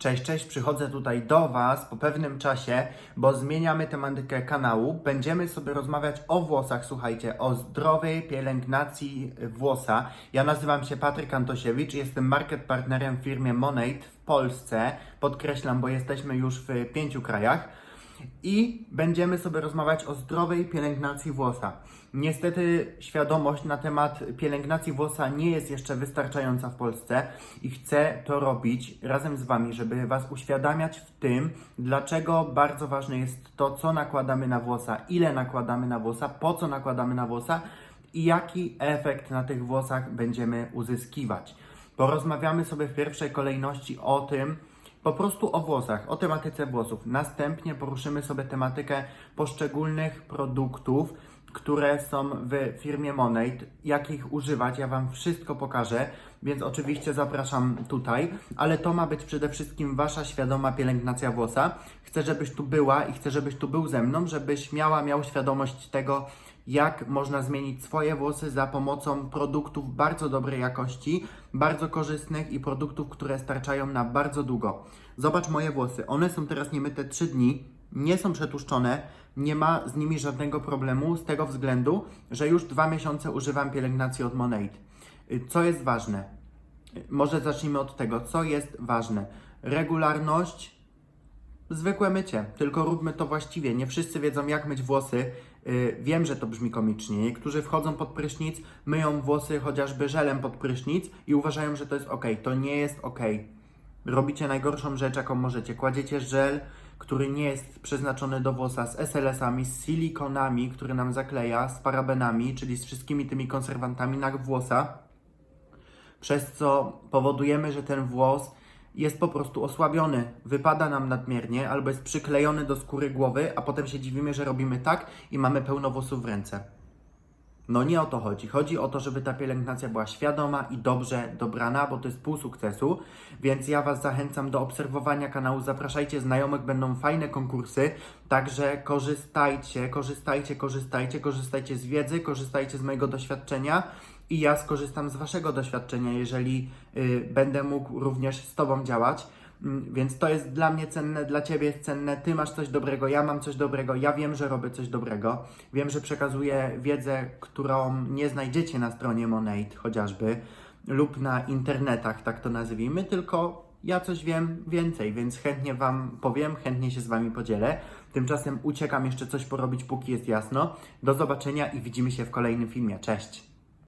Cześć, cześć, przychodzę tutaj do Was po pewnym czasie, bo zmieniamy tematykę kanału. Będziemy sobie rozmawiać o włosach, słuchajcie, o zdrowej pielęgnacji włosa. Ja nazywam się Patryk Antosiewicz, jestem market partnerem w firmie Monate w Polsce. Podkreślam, bo jesteśmy już w pięciu krajach. I będziemy sobie rozmawiać o zdrowej pielęgnacji włosa. Niestety świadomość na temat pielęgnacji włosa nie jest jeszcze wystarczająca w Polsce i chcę to robić razem z Wami, żeby Was uświadamiać w tym, dlaczego bardzo ważne jest to, co nakładamy na włosa, ile nakładamy na włosa, po co nakładamy na włosa i jaki efekt na tych włosach będziemy uzyskiwać. Porozmawiamy sobie w pierwszej kolejności o tym, po prostu o włosach, o tematyce włosów. Następnie poruszymy sobie tematykę poszczególnych produktów, które są w firmie Monate, jak ich używać. Ja Wam wszystko pokażę, więc oczywiście zapraszam tutaj, ale to ma być przede wszystkim Wasza świadoma pielęgnacja włosa. Chcę, żebyś tu była i chcę, żebyś tu był ze mną, żebyś miała, miał świadomość tego, jak można zmienić swoje włosy za pomocą produktów bardzo dobrej jakości, bardzo korzystnych i produktów, które starczają na bardzo długo. Zobacz moje włosy. One są teraz niemyte 3 dni, nie są przetłuszczone, nie ma z nimi żadnego problemu z tego względu, że już dwa miesiące używam pielęgnacji od Monate. Y, Co jest ważne? Y, Może zacznijmy od tego, co jest ważne. Regularność Zwykłe mycie, tylko róbmy to właściwie. Nie wszyscy wiedzą, jak myć włosy. Yy, wiem, że to brzmi komicznie. Niektórzy wchodzą pod prysznic, myją włosy chociażby żelem pod prysznic i uważają, że to jest ok. To nie jest ok. Robicie najgorszą rzecz, jaką możecie. Kładziecie żel, który nie jest przeznaczony do włosa, z SLS-ami, z silikonami, który nam zakleja, z parabenami, czyli z wszystkimi tymi konserwantami na włosa przez co powodujemy, że ten włos jest po prostu osłabiony, wypada nam nadmiernie albo jest przyklejony do skóry głowy, a potem się dziwimy, że robimy tak i mamy pełno włosów w ręce. No nie o to chodzi. Chodzi o to, żeby ta pielęgnacja była świadoma i dobrze dobrana, bo to jest pół sukcesu. Więc ja Was zachęcam do obserwowania kanału. Zapraszajcie znajomych, będą fajne konkursy. Także korzystajcie, korzystajcie, korzystajcie, korzystajcie z wiedzy, korzystajcie z mojego doświadczenia. I ja skorzystam z Waszego doświadczenia, jeżeli y, będę mógł również z Tobą działać. Mm, Więc to jest dla mnie cenne, dla Ciebie jest cenne. Ty masz coś dobrego, ja mam coś dobrego, ja wiem, że robię coś dobrego. Wiem, że przekazuję wiedzę, którą nie znajdziecie na stronie Monate chociażby lub na internetach, tak to nazwijmy, tylko ja coś wiem więcej, więc chętnie Wam powiem, chętnie się z Wami podzielę. Tymczasem uciekam jeszcze coś porobić, póki jest jasno. Do zobaczenia i widzimy się w kolejnym filmie. Cześć!